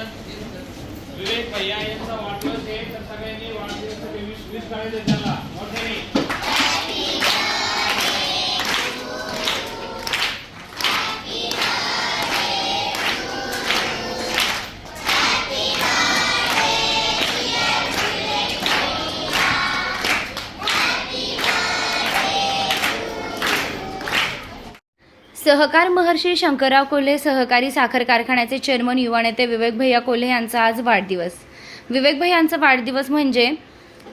विवेक भैया यांचा वाढदिवस आहे. तर सगळ्यांनी वाढदिवसाचे वीस वीस करायचे त्याला सहकार महर्षी शंकरराव कोल्हे सहकारी साखर कारखान्याचे चेअरमन युवा नेते विवेक भैया कोल्हे यांचा आज वाढदिवस. विवेक भैयांचा वाढदिवस म्हणजे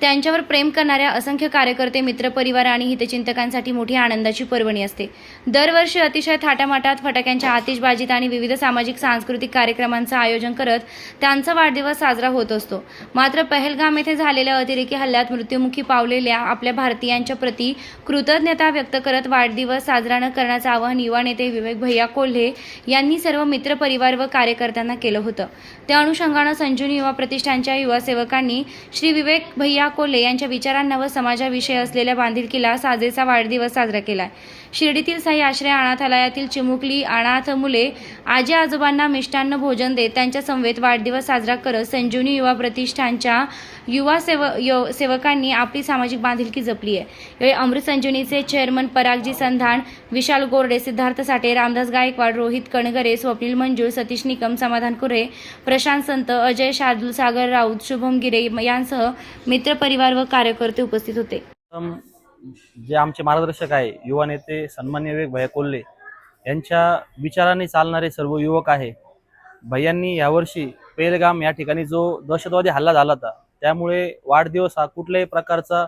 त्यांच्यावर प्रेम करणाऱ्या असंख्य कार्यकर्ते मित्रपरिवार आणि हितचिंतकांसाठी मोठी आनंदाची पर्वणी असते. दरवर्षी अतिशय थाटामाटात फटाक्यांच्या आतिषबाजीत आणि विविध सामाजिक सांस्कृतिक कार्यक्रमांचं आयोजन करत त्यांचा वाढदिवस साजरा होत असतो. मात्र पहलगाम येथे झालेल्या अतिरेकी हल्ल्यात मृत्युमुखी पावलेल्या आपल्या भारतीयांच्या प्रती कृतज्ञता व्यक्त करत वाढदिवस साजरा न करण्याचं आवाहन युवा नेते विवेक भैया कोल्हे यांनी सर्व मित्रपरिवार व कार्यकर्त्यांना केलं होतं. त्या अनुषंगानं संजीवनी युवा प्रतिष्ठानच्या युवा सेवकांनी श्री विवेक भैया कोल्हे यांच्या विचारांना व समाजाविषयी असलेल्या बांधिलकीला साजेचा वाढदिवस साजरा केलाय. शिर्डीतील साई आश्रय अनाथालयातील चिमुकली अनाथ मुले आजी आजोबांना मिष्टान्न भोजन देत त्यांच्या समवेत वाढदिवस साजरा करत संजीवनी युवा प्रतिष्ठानच्या युवा सेव यो सेवकांनी आपली सामाजिक बांधिलकी जपली आहे. यावेळी अमृत संजीवनीचे चेअरमन परागजी संधान विशाल गोरडे सिद्धार्थ साठे रामदास गायकवाड रोहित कणगरे स्वप्नील मंजूळ सतीश निकम समाधान कुरे प्रशांत संत अजय शार्दूल सागर राऊत शुभम गिरे यांसह मित्र परिवार व कार्यकर्ते उपस्थित होते. जे आमचे मार्गदर्शक आहे युवा नेते सन्मान्य विवेक भैया कोल्हे यांच्या विचाराने चालणारे सर्व युवक आहे. भैयांनी यावर्षी पेलगाम या ठिकाणी जो दहशतवादी हल्ला झाला होता त्यामुळे वाढदिवस हा कुठल्याही प्रकारचा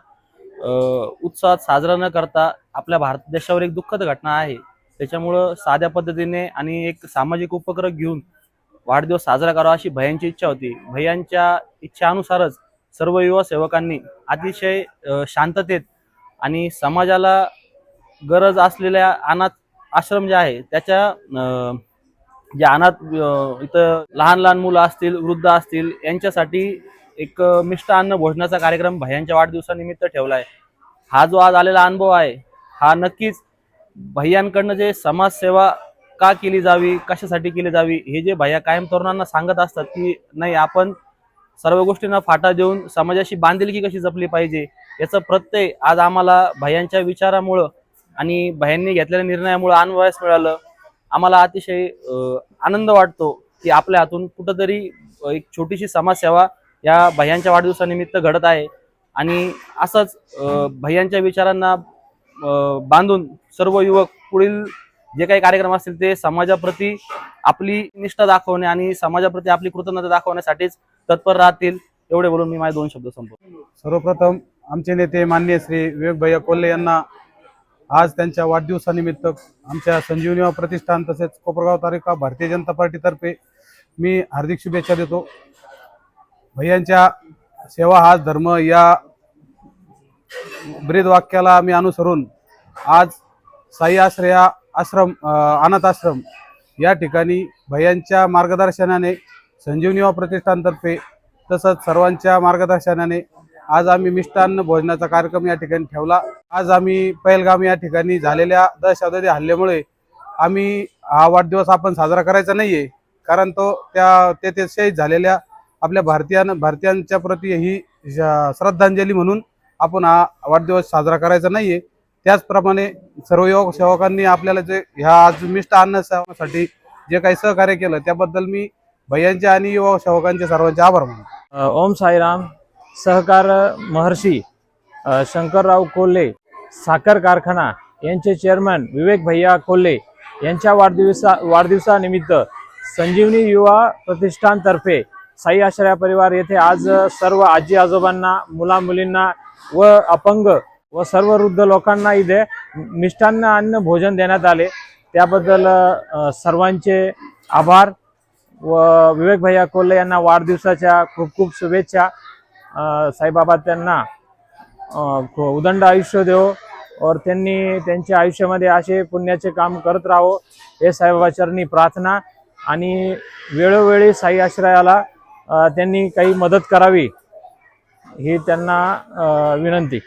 उत्साहात साजरा न करता आपल्या भारत देशावर एक दुःखद घटना आहे. त्याच्यामुळं साध्या पद्धतीने आणि एक सामाजिक उपक्रम घेऊन वाढदिवस साजरा करावा अशी भयांची इच्छा होती. भयांच्या इच्छानुसारच सर्व युवा सेवकांनी अतिशय शांततेत आणि समाजाला गरज असलेल्या अनाथ आश्रम जे आहे त्याच्या जे अनाथ इथं लहान लहान मुलं असतील वृद्ध असतील यांच्यासाठी एक मिष्ट अन्न भोजनाचा कार्यक्रम भैयांच्या वाढदिवसानिमित्त ठेवला आहे हा जो आज आलेला अनुभव आहे हा नक्कीच भैयांकडनं जे समाजसेवा का केली जावी कशासाठी केली जावी हे जे भैया कायम तरुणांना सांगत असतात की नाही आपण सर्व गोष्टींना फाटा देऊन समाजाशी बांधिलकी कशी जपली पाहिजे याचं प्रत्यय आज आम्हाला भयांच्या विचारामुळं आणि भयांनी घेतलेल्या निर्णयामुळं अनुभवास मिळालं. आम्हाला अतिशय आनंद वाटतो की आपल्या हातून कुठंतरी एक छोटीशी समाजसेवा या भैयांच्या वाढदिवसानिमित्त घडत आहे. आणि असंच अं, भैयांच्या विचारांना बांधून सर्व युवक पुढील जे काही कार्यक्रम असतील ते समाजाप्रती आपली निष्ठा दाखवणे आणि समाजाप्रती आपली कृतज्ञता दाखवण्यासाठीच तत्पर राहतील एवढे बोलून मी माझे दोन शब्द संपवतो. सर्वप्रथम आमचे नेते माननीय श्री विवेक भैया कोल्हे यांना आज त्यांच्या वाढदिवसानिमित्त आमच्या संजीवनी प्रतिष्ठान तसेच कोपरगाव तालुका भारतीय जनता पार्टीतर्फे मी हार्दिक शुभेच्छा देतो. भैयांच्या सेवा हाच धर्म या ब्रीद वाक्याला आम्ही अनुसरून आज साई आश्रया आश्रम अनाथ आश्रम या ठिकाणी भयांच्या मार्गदर्शनाने संजीवनी प्रतिष्ठानतर्फे तसंच सर्वांच्या मार्गदर्शनाने आज आम्ही मिष्टान्न भोजनाचा कार्यक्रम या ठिकाणी ठेवला. आज आम्ही पहिलगाम या ठिकाणी झालेल्या दहशतवादी हल्ल्यामुळे आम्ही हा वाढदिवस आपण साजरा करायचा नाहीये कारण तो त्या तेथे शहीद झालेल्या आपल्या भारतीयां भारतीयांच्या प्रती ही श- श्रद्धांजली म्हणून आपण हा वाढदिवस साजरा करायचा नाही आहे त्याचप्रमाणे सर्व युवक सेवकांनी आपल्याला जे ह्या आज मिष्ट अन्न सेवासाठी जे काही सहकार्य केलं त्याबद्दल मी भैयांचे आणि युवक सेवकांचे सर्वांचे आभार मानतो. ओम साईराम सहकार महर्षी शंकरराव कोल्हे साखर कारखाना यांचे चेअरमन विवेक भैया कोल्हे यांच्या वाढदिवसा वाढदिवसानिमित्त संजीवनी युवा प्रतिष्ठानतर्फे साई आश्रया परिवार येथे आज सर्व आजी आजोबांना मुला मुलींना व अपंग व सर्व वृद्ध लोकांना इथे मिष्टान्न अन्न भोजन देण्यात आले. त्याबद्दल सर्वांचे आभार व विवेक भैया कोल्हे यांना वाढदिवसाच्या खूप खूप शुभेच्छा. साईबाबा त्यांना उदंड आयुष्य देव और त्यांनी त्यांच्या आयुष्यामध्ये असे पुण्याचे काम करत राहो हे साईबाबा चरणी प्रार्थना आणि वेळोवेळी साई आश्रयाला त्यांनी काही मदत करावी ही त्यांना विनंती.